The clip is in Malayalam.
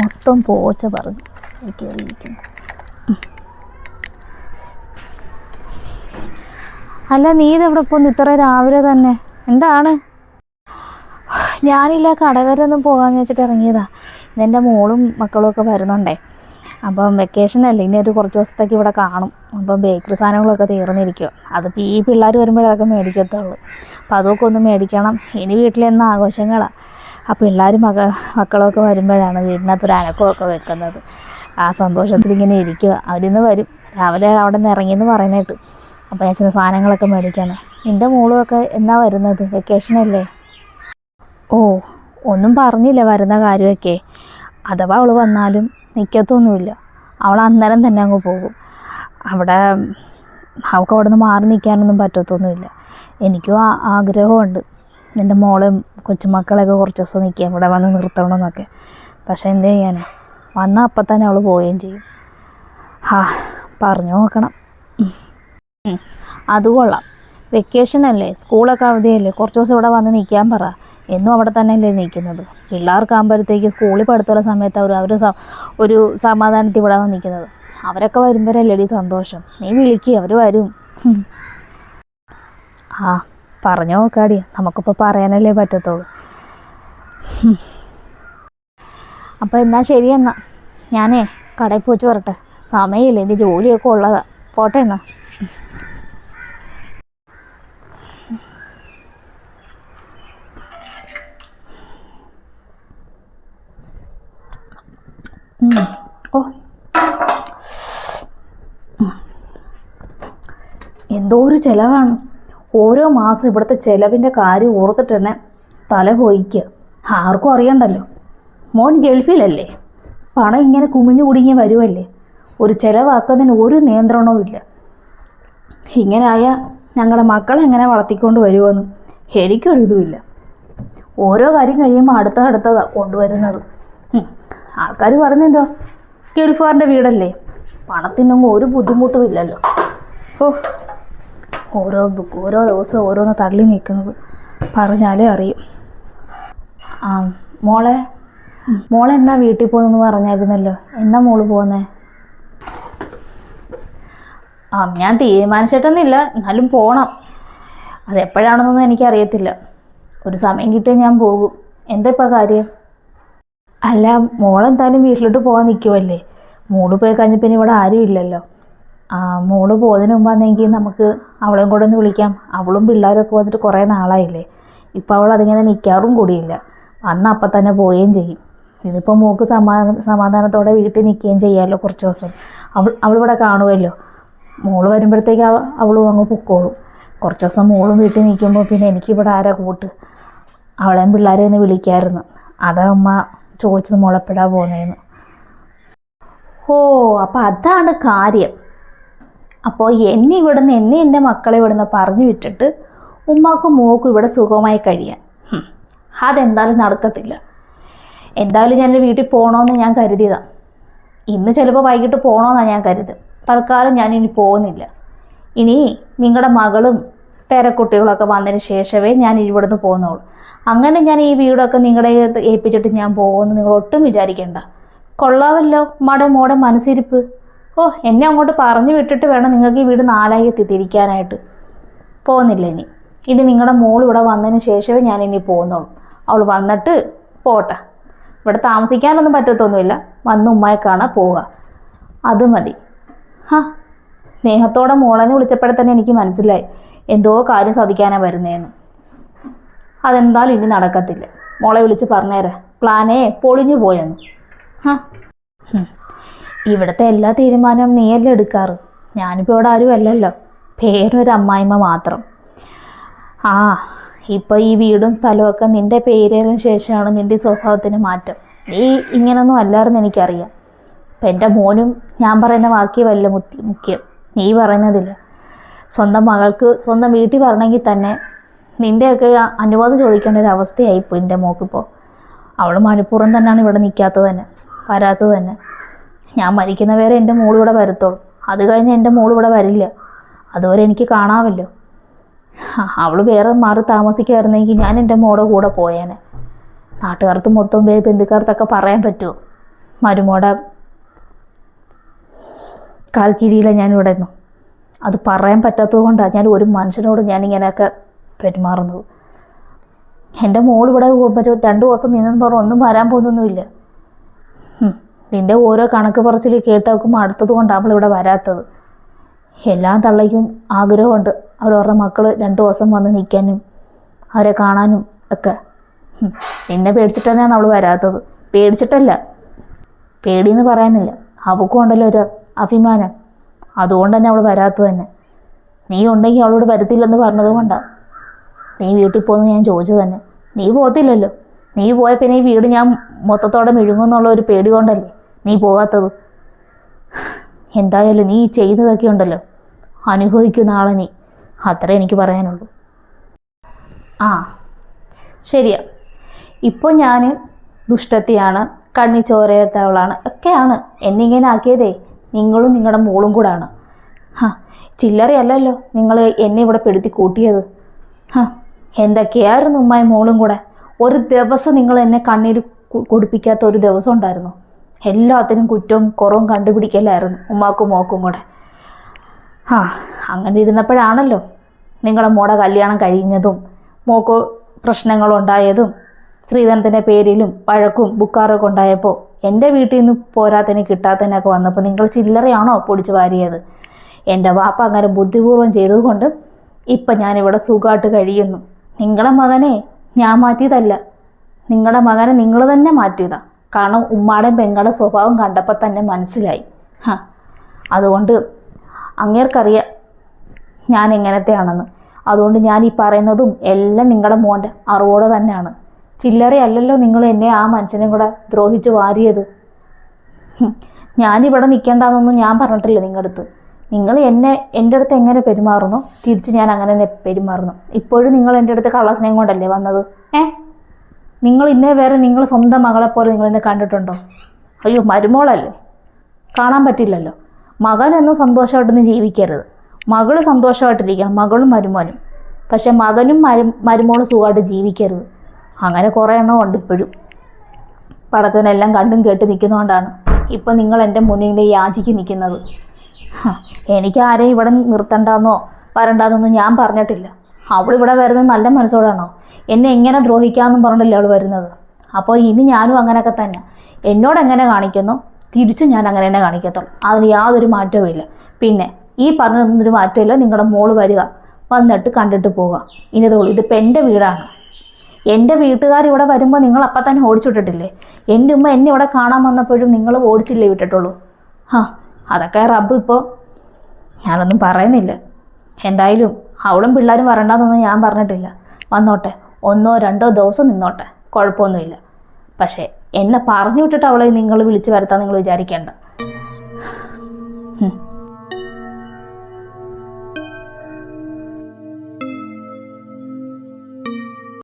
മൊത്തം പോച്ച പറഞ്ഞു. കയറിയിരിക്കുന്നു അല്ല നീ ഇതെവിടെ പോന്നു? ഇത്ര രാവിലെ തന്നെ. എന്താണ്? ഞാനില്ല കടവരെ ഒന്നും പോകാമെന്ന് വെച്ചിട്ട് ഇറങ്ങിയതാ. ഇന്നെന്റെ മോളും മക്കളും ഒക്കെ വരുന്നുണ്ടേ. അപ്പം വെക്കേഷൻ അല്ലേ? ഇനി ഒരു കുറച്ച് ദിവസത്തേക്ക് ഇവിടെ കാണും. അപ്പം ബേക്കറി സാധനങ്ങളൊക്കെ തീർന്നിരിക്കും അതിപ്പോൾ ഈ പിള്ളേർ വരുമ്പോഴതൊക്കെ മേടിക്കത്തുള്ളൂ. അപ്പം അതൊക്കെ ഒന്ന് മേടിക്കണം. ഇനി വീട്ടിലെന്ന ആഘോഷങ്ങളാണ് ആ പിള്ളേരും മക മക്കളൊക്കെ വരുമ്പോഴാണ് വീടിനകത്ത് ഒരു അനക്കമൊക്കെ വെക്കുന്നത്. ആ സന്തോഷത്തിൽ ഇങ്ങനെ ഇരിക്കുക അവരിന്ന് വരും. രാവിലെ അവിടെ നിന്ന് ഇറങ്ങിയെന്ന് പറയുന്നേട്ട് അപ്പോൾ ഞാൻ ചില സാധനങ്ങളൊക്കെ മേടിക്കാന്ന്. നിന്റെ മോളുമൊക്കെ എന്നാ വരുന്നത്? വെക്കേഷനല്ലേ ഓ ഒന്നും പറഞ്ഞില്ല വരുന്ന കാര്യമൊക്കെ. അഥവാ അവൾ വന്നാലും നിൽക്കത്തൊന്നുമില്ല അവൾ അന്നേരം തന്നെ അങ്ങ് പോകും. അവിടെ അവൾക്ക് അവിടെ നിന്ന് മാറി നിൽക്കാനൊന്നും പറ്റത്തൊന്നുമില്ല. എനിക്കും ആഗ്രഹമുണ്ട്. എന്റെ മോളും കൊച്ചുമക്കളെയൊക്കെ കുറച്ച് ദിവസം നിൽക്കുക ഇവിടെ വന്ന് നിർത്തണമെന്നൊക്കെ പക്ഷേ എന്ത് ചെയ്യാനോ? വന്നാൽ അപ്പം തന്നെ അവൾ പോവുകയും ചെയ്യും. ഹാ പറഞ്ഞു നോക്കണം. അത് കൊള്ളാം. വെക്കേഷൻ അല്ലേ? സ്കൂളൊക്കെ അവധിയല്ലേ? കുറച്ച് ദിവസം ഇവിടെ വന്ന് നിൽക്കാൻ പറ. എന്നും അവിടെ തന്നെയല്ലേ നിൽക്കുന്നത്? പിള്ളേർക്കാകുമ്പോഴത്തേക്ക് സ്കൂളിൽ പഠിത്തമുള്ള സമയത്ത് അവർ അവർ ഒരു സമാധാനത്തിൽ ഇവിടെ വന്ന് നിൽക്കുന്നത്. അവരൊക്കെ വരുമ്പോഴല്ലേടി സന്തോഷം. നീ വിളിക്കുക അവർ വരും. ആ പറഞ്ഞു നോക്കാടി. നമുക്കിപ്പോൾ പറയാനല്ലേ പറ്റത്തുള്ളൂ. അപ്പോൾ എന്നാൽ ശരി എന്നാൽ ഞാനേ കടയിൽ പോയിട്ട് വരട്ടെ. സമയമില്ല എന്റെ ജോലിയൊക്കെ ഉള്ളതാ. പോട്ടെ എന്നാ. ഓ. എന്തോ ഒരു ചിലവാണ്. ഓരോ മാസം ഇവിടുത്തെ ചിലവിന്റെ കാര്യം ഓർത്തിട്ട് തന്നെ തല പോയിക്കുക ആർക്കും അറിയണ്ടല്ലോ. മോൻ ഗൾഫിലല്ലേ? പണം ഇങ്ങനെ കുമിഞ്ഞു കുടുങ്ങി വരുമല്ലേ ഒരു ചിലവാക്കുന്നതിന് ഒരു നിയന്ത്രണവും ഇല്ല. ഇങ്ങനായ ഞങ്ങളുടെ മക്കളെ എങ്ങനെ വളർത്തിക്കൊണ്ട് വരുമെന്ന് എനിക്കൊരിതുമില്ല ഓരോ കാര്യം കഴിയുമ്പോൾ അടുത്ത അടുത്തതാണ് കൊണ്ടുവരുന്നത്. ആൾക്കാർ പറഞ്ഞെന്തോ? ഗൾഫുകാരന്റെ വീടല്ലേ? പണത്തിനൊന്നും ഒരു ബുദ്ധിമുട്ടും ഇല്ലല്ലോ ഓ ഓരോ ബുക്ക് ഓരോ ദിവസം ഓരോന്ന് തള്ളി നിൽക്കുന്നത് പറഞ്ഞാലേ അറിയും. ആ മോളെ മോളെ എന്നാ വീട്ടിൽ പോകുന്നു പറഞ്ഞായിരുന്നല്ലോ? എന്നാ മോൾ പോകുന്നേ? ആ ഞാൻ തീരുമാനിച്ചിട്ടൊന്നുമില്ല. എന്നാലും പോകണം അതെപ്പോഴാണെന്നൊന്നും എനിക്കറിയത്തില്ല. ഒരു സമയം കിട്ടിയാൽ ഞാൻ പോകും. എന്താ ഇപ്പം കാര്യം? അല്ല മോളെന്തായാലും വീട്ടിലോട്ട് പോകാൻ നിൽക്കുമല്ലേ മോൾ പോയി കഴിഞ്ഞപ്പോൾ ഇവിടെ ആരും ഇല്ലല്ലോ. മോൾ പോകുന്നതിന് മുമ്പാണെങ്കിൽ നമുക്ക് അവളെയും കൂടെ ഒന്ന് വിളിക്കാം. അവളും പിള്ളേരൊക്കെ വന്നിട്ട് കുറേ നാളായില്ലേ. ഇപ്പം അവൾ അതിങ്ങനെ നിൽക്കാറും കൂടിയില്ല. അന്ന് അപ്പം തന്നെ പോവുകയും ചെയ്യും. ഇതിപ്പോൾ മോൾക്ക് സമാധാന സമാധാനത്തോടെ വീട്ടിൽ നിൽക്കുകയും ചെയ്യാമല്ലോ കുറച്ച് ദിവസം. അവൾ അവളിവിടെ കാണുമല്ലോ മോൾ വരുമ്പോഴത്തേക്ക് അവ അവളും അങ്ങ് പൊക്കോളും. കുറച്ച് ദിവസം മോളും വീട്ടിൽ നിൽക്കുമ്പോൾ പിന്നെ എനിക്കിവിടെ ആരാ കൂട്ട്? അവളെയും പിള്ളേരെ ഒന്ന് വിളിക്കായിരുന്നു. അതാ അമ്മ ചോദിച്ചത് മുളപ്പെടാ പോകുന്നതെന്ന് ഓ അപ്പം അതാണ് കാര്യം. അപ്പോൾ എന്നെ ഇവിടുന്ന് എന്നെ എന്റെ മക്കളെ ഇവിടുന്ന് പറഞ്ഞു വിട്ടിട്ട് ഉമ്മാക്കും മോക്കും ഇവിടെ സുഖമായി കഴിയാൻ. അതെന്തായാലും നടക്കത്തില്ല. എന്തായാലും ഞാൻ വീട്ടിൽ പോകണമെന്ന് ഞാൻ കരുതിയതാണ് ഇന്ന് ചിലപ്പോൾ വൈകിട്ട് പോകണമെന്നാണ് ഞാൻ കരുതുക തൽക്കാലം ഞാൻ ഇനി പോകുന്നില്ല. ഇനി നിങ്ങളുടെ മകളും പേരക്കുട്ടികളൊക്കെ വന്നതിന് ശേഷമേ ഞാൻ ഇവിടുന്ന് പോകുന്നുള്ളൂ അങ്ങനെ ഞാൻ ഈ വീടൊക്കെ നിങ്ങളുടെ ഏൽപ്പിച്ചിട്ട് ഞാൻ പോകുമെന്ന് നിങ്ങൾ ഒട്ടും വിചാരിക്കേണ്ട. കൊള്ളാമല്ലോ മടെ മോടെ മനസ്സിരിപ്പ്. ഓ എന്നെ അങ്ങോട്ട് പറഞ്ഞു വിട്ടിട്ട് വേണം നിങ്ങൾക്ക് ഈ വീട് നാലായി എത്തി തിരിക്കാനായിട്ട് പോകുന്നില്ല ഇനി? ഇനി നിങ്ങളുടെ മോൾ ഇവിടെ വന്നതിന് ശേഷമേ ഞാൻ ഇനി പോകുന്നുള്ളൂ അവൾ വന്നിട്ട് പോട്ടെ. ഇവിടെ താമസിക്കാനൊന്നും പറ്റത്തൊന്നുമില്ല. വന്ന് ഉമ്മയെ കാണാൻ പോവുക. അത് മതി. ഹാ സ്നേഹത്തോടെ മോളെന്ന് വിളിച്ചപ്പോഴേ തന്നെ എനിക്ക് മനസ്സിലായി. എന്തോ കാര്യം സാധിക്കാനാണ് വരുന്നതെന്ന് അതെന്തായാലും ഇനി നടക്കത്തില്ല. മോളെ വിളിച്ച് പറഞ്ഞേരെ. പ്ലാനേ പൊളിഞ്ഞു പോയെന്ന്. ഹും. ഇവിടുത്തെ എല്ലാ തീരുമാനവും നീയല്ലേ എടുക്കാറ് ഞാനിപ്പോൾ ഇവിടെ ആരും അല്ലല്ലോ. പേരൊരു അമ്മായിമ്മ മാത്രം. ആ ഇപ്പോൾ ഈ വീടും സ്ഥലമൊക്കെ നിന്റെ പേരിന് ശേഷമാണ് നിന്റെ സ്വഭാവത്തിന് മാറ്റം. നീ ഇങ്ങനൊന്നും അല്ലായിരുന്നു എനിക്കറിയാം. അപ്പം എന്റെ മോനും ഞാൻ പറയുന്ന വാക്കി വല്ല മുത്തി മുഖ്യം. നീ പറയുന്നതില്ല സ്വന്തം മകൾക്ക് സ്വന്തം വീട്ടിൽ പറഞ്ഞെങ്കിൽ തന്നെ നിന്റെയൊക്കെ അനുവാദം ചോദിക്കേണ്ട ഒരു അവസ്ഥയായിപ്പോൾ എന്റെ മോക്കിപ്പോൾ അവൾ മനഃപൂർവം തന്നെയാണ് ഇവിടെ നിൽക്കാത്തത് തന്നെ വരാത്തത് തന്നെ. ഞാൻ മരിക്കുന്ന വരെ എന്റെ മോളിവിടെ വരത്തുള്ളൂ. അത് കഴിഞ്ഞ് എന്റെ മോളിവിടെ വരില്ല. അതുവരെ എനിക്ക് കാണാമല്ലോ. അവൾ വേറെ മാറി താമസിക്കുമായിരുന്നെങ്കിൽ ഞാൻ എന്റെ മോടെ കൂടെ പോയേനെ. നാട്ടുകാർക്ക് മൊത്തം ബന്ധുക്കാർക്കൊക്കെ പറയാൻ പറ്റുമോ? മരുമോടെ കാൽക്കീഴിയിലാണ് ഞാനിവിടെ നിന്നു അത് പറയാൻ പറ്റാത്തത് കൊണ്ടാണ് ഞാൻ ഒരു മനുഷ്യനോട് ഞാൻ ഇങ്ങനെയൊക്കെ പെരുമാറുന്നത്. എന്റെ മോളിവിടെ മറ്റേ രണ്ട് ദിവസം നിന്നെന്ന് പറഞ്ഞ് ഒന്നും വരാൻ പോകുന്നൊന്നുമില്ല. നിന്റെ ഓരോ കണക്ക് പറച്ചിൽ കേട്ടവർക്കും അടുത്തത് കൊണ്ടാണ് അവളിവിടെ വരാത്തത്. എല്ലാ തള്ളയ്ക്കും ആഗ്രഹമുണ്ട് അവരവരുടെ മക്കൾ രണ്ട് ദിവസം വന്ന് നിൽക്കാനും അവരെ കാണാനും ഒക്കെ. നിന്നെ പേടിച്ചിട്ട് തന്നെയാണ് അവൾ വരാത്തത്. പേടിച്ചിട്ടല്ല. പേടിയെന്ന് പറയാനില്ല. അവൾക്കും ഉണ്ടല്ലോ ഒരു അഭിമാനം. അതുകൊണ്ട് തന്നെ അവൾ വരാത്തത് തന്നെ. നീ ഉണ്ടെങ്കിൽ അവളോട് വരത്തില്ലെന്ന് പറഞ്ഞത് കൊണ്ടാണ് നീ വീട്ടിൽ പോകുന്നത് ഞാൻ ചോദിച്ചത് തന്നെ. നീ പോകത്തില്ലല്ലോ. നീ പോയ പിന്നെ ഈ വീട് ഞാൻ മൊത്തത്തോടെ മെഴുകുമെന്നുള്ള ഒരു പേടി കൊണ്ടല്ലേ? നീ പോകാത്തത് എന്തായാലും നീ ചെയ്തതൊക്കെ ഉണ്ടല്ലോ. അനുഭവിക്കുന്ന ആളെ നീ. അത്രേ എനിക്ക് പറയാനുള്ളൂ. ആ ശരിയാ. ഇപ്പോൾ ഞാൻ ദുഷ്ടത്തിയാണ് കണ്ണി ചോരയത്തവളാണ് ഒക്കെയാണ്. എന്നിങ്ങനെ ആക്കിയതേ നിങ്ങളും നിങ്ങളുടെ മോളും കൂടാണ്. ഹാ ചില്ലറയല്ലല്ലോ നിങ്ങൾ എന്നെ ഇവിടെ പെടുത്തി കൂട്ടിയത്. ഹാ എന്തൊക്കെയായിരുന്നു ഉമ്മായി മോളും കൂടെ? ഒരു ദിവസം നിങ്ങൾ എന്നെ കൊടുപ്പിക്കാത്ത കുടിപ്പിക്കാത്ത ഒരു ദിവസം ഉണ്ടായിരുന്നു. എല്ലാത്തിനും കുറ്റവും കുറവും കണ്ടുപിടിക്കലായിരുന്നു ഉമ്മാക്കും മോക്കും കൂടെ. ആ അങ്ങനെ ഇരുന്നപ്പോഴാണല്ലോ നിങ്ങളെ മോടെ കല്യാണം കഴിഞ്ഞതും മോക്ക് പ്രശ്നങ്ങളുണ്ടായതും ശ്രീധനത്തിന്റെ പേരിലും വഴക്കും ബുക്കാറൊക്കെ ഉണ്ടായപ്പോൾ എന്റെ വീട്ടിൽ നിന്ന് പോരാത്തതിന് കിട്ടാത്തതിനൊക്കെ വന്നപ്പോൾ നിങ്ങൾ ചില്ലറയാണോ പൊടിച്ച് വാരിയത്? എന്റെ വാപ്പ അങ്ങനെ ബുദ്ധിപൂർവം ചെയ്തതുകൊണ്ട് ഇപ്പം ഞാനിവിടെ സുഖമായിട്ട് കഴിയുന്നു. നിങ്ങളുടെ മകനെ ഞാൻ മാറ്റിയതല്ല. നിങ്ങളുടെ മകനെ നിങ്ങൾ തന്നെ മാറ്റിയതാ. കാരണം ഉമ്മാടെ പെങ്ങളുടെ സ്വഭാവം കണ്ടപ്പോൾ തന്നെ മനസ്സിലായി. അതുകൊണ്ട് അങ്ങേർക്കറിയാം ഞാൻ എങ്ങനത്തെയാണെന്ന്. അതുകൊണ്ട് ഞാൻ ഈ പറയുന്നതും എല്ലാം നിങ്ങളുടെ മോന്റെ അറിവോടെ തന്നെയാണ്. ചില്ലറയല്ലല്ലോ നിങ്ങൾ എന്നെ ആ മനുഷ്യനെ കൂടെ ദ്രോഹിച്ച് വാരിയത്. ഞാനിവിടെ നിൽക്കേണ്ടെന്നൊന്നും ഞാൻ പറഞ്ഞിട്ടില്ല നിങ്ങളുടെ അടുത്ത് നിങ്ങൾ എന്നെ എന്റെ അടുത്ത് എങ്ങനെ പെരുമാറുന്നു? തിരിച്ച് ഞാൻ അങ്ങനെ പെരുമാറുന്നു. ഇപ്പോഴും നിങ്ങൾ എന്റെ അടുത്ത് കള്ളസ്നേഹം കൊണ്ടല്ലേ വന്നത്? ഏ? നിങ്ങൾ ഇന്നേ വരെ നിങ്ങൾ സ്വന്തം മകളെ പോലെ നിങ്ങൾ എന്നെ കണ്ടിട്ടുണ്ടോ? അയ്യോ മരുമോളല്ലേ? കാണാൻ പറ്റില്ലല്ലോ. മകനൊന്നും സന്തോഷമായിട്ടൊന്നും ജീവിക്കരുത്. മകൾ സന്തോഷമായിട്ടിരിക്കണം. മകളും മരുമോനും. പക്ഷെ മകനും മരു മരുമോളും സുഖമായിട്ട് ജീവിക്കരുത്. അങ്ങനെ കുറേ എണ്ണം ഉണ്ട് ഇപ്പോഴും. പടച്ചവനെല്ലാം കണ്ടും കേട്ട് നിൽക്കുന്നതുകൊണ്ടാണ് ഇപ്പം നിങ്ങൾ എന്റെ മുന്നിൽ യാചിക്ക് നിൽക്കുന്നത്. എനിക്ക് ആരെയും ഇവിടെ നിർത്തണ്ടെന്നോ വരണ്ടെന്നൊന്നും ഞാൻ പറഞ്ഞിട്ടില്ല. അവളിവിടെ വരുന്നത് നല്ല മനസ്സോടാണോ? എന്നെ എങ്ങനെ ദ്രോഹിക്കാമെന്നും പറഞ്ഞില്ല അവൾ വരുന്നത്? അപ്പോൾ ഇനി ഞാനും അങ്ങനെയൊക്കെ തന്നെ. എന്നോട് എങ്ങനെ കാണിക്കുന്നു? തിരിച്ചും ഞാൻ അങ്ങനെ തന്നെ കാണിക്കത്തുള്ളൂ അതിന് യാതൊരു മാറ്റവും ഇല്ല. പിന്നെ ഈ പറഞ്ഞൊരു ഒരു മാറ്റമില്ല. നിങ്ങളുടെ മോൾ വരിക. വന്നിട്ട് കണ്ടിട്ട് പോവുക. ഇനി തോളൂ ഇതിപ്പോൾ എന്റെ വീടാണ്. എന്റെ വീട്ടുകാർ ഇവിടെ വരുമ്പോൾ നിങ്ങൾ അപ്പം തന്നെ ഓടിച്ചുവിട്ടിട്ടില്ലേ എന്റെ ഉമ്മ എന്നെ ഇവിടെ കാണാൻ വന്നപ്പോഴും നിങ്ങൾ ഓടിച്ചില്ലേ വിട്ടിട്ടുള്ളൂ? ആ അതൊക്കെ റബ്ബ് ഇപ്പോൾ ഞാനൊന്നും പറയുന്നില്ല. എന്തായാലും അവളും പിള്ളേരും വരണ്ടെന്നൊന്നും ഞാൻ പറഞ്ഞിട്ടില്ല. വന്നോട്ടെ. ഒന്നോ രണ്ടോ ദിവസം നിന്നോട്ടെ. കുഴപ്പമൊന്നുമില്ല. പക്ഷേ എന്നെ പറഞ്ഞു വിട്ടിട്ട് അവളെ നിങ്ങൾ വിളിച്ചു വരുത്താൻ നിങ്ങൾ വിചാരിക്കേണ്ട.